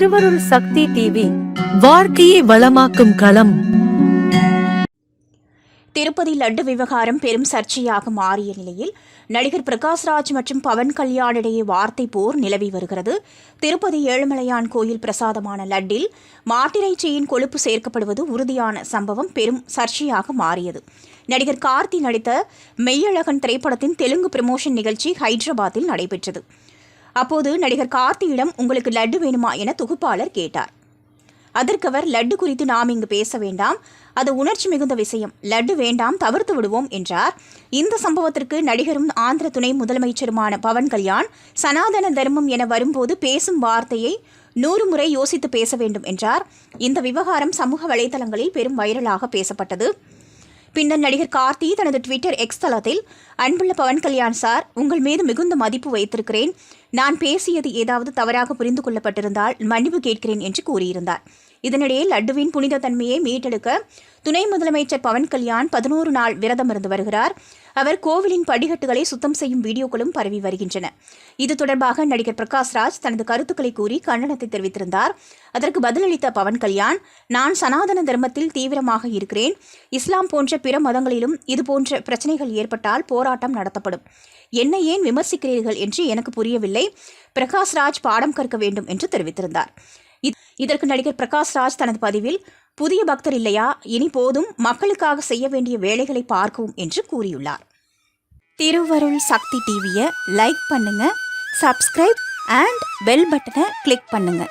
திருவருள் சக்தி டிவி வாழ்க்கையை வளமாக்கும் களம். திருப்பதி லட்டு விவகாரம் பெரும் சர்ச்சையாக மாறிய நிலையில் நடிகர் பிரகாஷ்ராஜ் மற்றும் பவன் கல்யாண் இடையே வார்த்தை போர் நிலவி வருகிறது. திருப்பதி ஏழுமலையான் கோயில் பிரசாதமான லட்டில் மாட்டிறைச்சியின் கொழுப்பு சேர்க்கப்படுவது உறுதியான சம்பவம் பெரும் சர்ச்சையாக மாறியது. நடிகர் கார்த்தி நடித்த மெய்யழகன் திரைப்படத்தின் தெலுங்கு ப்ரமோஷன் நிகழ்ச்சி ஹைதராபாத்தில் நடைபெற்றது. அப்போது நடிகர் கார்த்தியிடம் உங்களுக்கு லட்டு வேணுமா என தொகுப்பாளர் கேட்டார். அதற்கு அவர் லட்டு குறித்து நாம் இங்கு பேச வேண்டாம். அது உணர்ச்சி மிகுந்த விஷயம். லட்டு வேண்டாம் தவிர்த்து விடுவோம் என்றார். இந்த சம்பவத்திற்கு நடிகரும் ஆந்திர துணை முதலமைச்சருமான பவன் கல்யாண் சனாதன தர்மம் என வரும்போது பேசும் வார்த்தையை நூறு முறை யோசித்து பேச வேண்டும் என்றார். இந்த விவகாரம் சமூக வலைதளங்களில் பெரும் வைரலாக பேசப்பட்டது. பின்னர் நடிகர் கார்த்தி தனது ட்விட்டர் எக்ஸ் தளத்தில் அன்புள்ள பவன் கல்யாண் சார் உங்கள் மீது மிகுந்த மதிப்பு வைத்திருக்கிறேன். நான் பேசியது ஏதாவது தவறாக புரிந்து கொள்ளப்பட்டிருந்தால் மன்னிப்பு கேட்கிறேன் என்று கூறியிருந்தார். இதனிடையே லட்டுவின் புனித தன்மையை மீட்டெடுக்க துணை முதலமைச்சர் பவன் கல்யாண் பதினோரு நாள் விரதம் இருந்து வருகிறார். அவர் கோவிலின் படிகட்டுகளை சுத்தம் செய்யும் வீடியோக்களும் பரவி வருகின்றன. இது தொடர்பாக நடிகர் பிரகாஷ் ராஜ் தனது கருத்துக்களை கூறி கண்டனத்தை தெரிவித்திருந்தார். அதற்கு பதிலளித்த பவன் கல்யாண் நான் சனாதன தர்மத்தில் தீவிரமாக இருக்கிறேன். இஸ்லாம் போன்ற பிற மதங்களிலும் இதுபோன்ற பிரச்சனைகள் ஏற்பட்டால் போராட்டம் நடத்தப்படும். என்னை ஏன் விமர்சிக்கிறீர்கள் என்று எனக்கு புரியவில்லை. பிரகாஷ் ராஜ் பாடம் கற்க வேண்டும் என்று தெரிவித்திருந்தார். இதற்கு நடிகர் பிரகாஷ் ராஜ் தனது பதிவில் புதிய பக்தர் இல்லையா? இனி போதும். மக்களுக்காக செய்ய வேண்டிய வேலைகளை பார்க்கவும் என்று கூறியுள்ளார். திருவருள் சக்தி டிவியை லைக் பண்ணுங்க சப்ஸ்கிரைப் அண்ட் பெல் பட்டனை கிளிக் பண்ணுங்கள்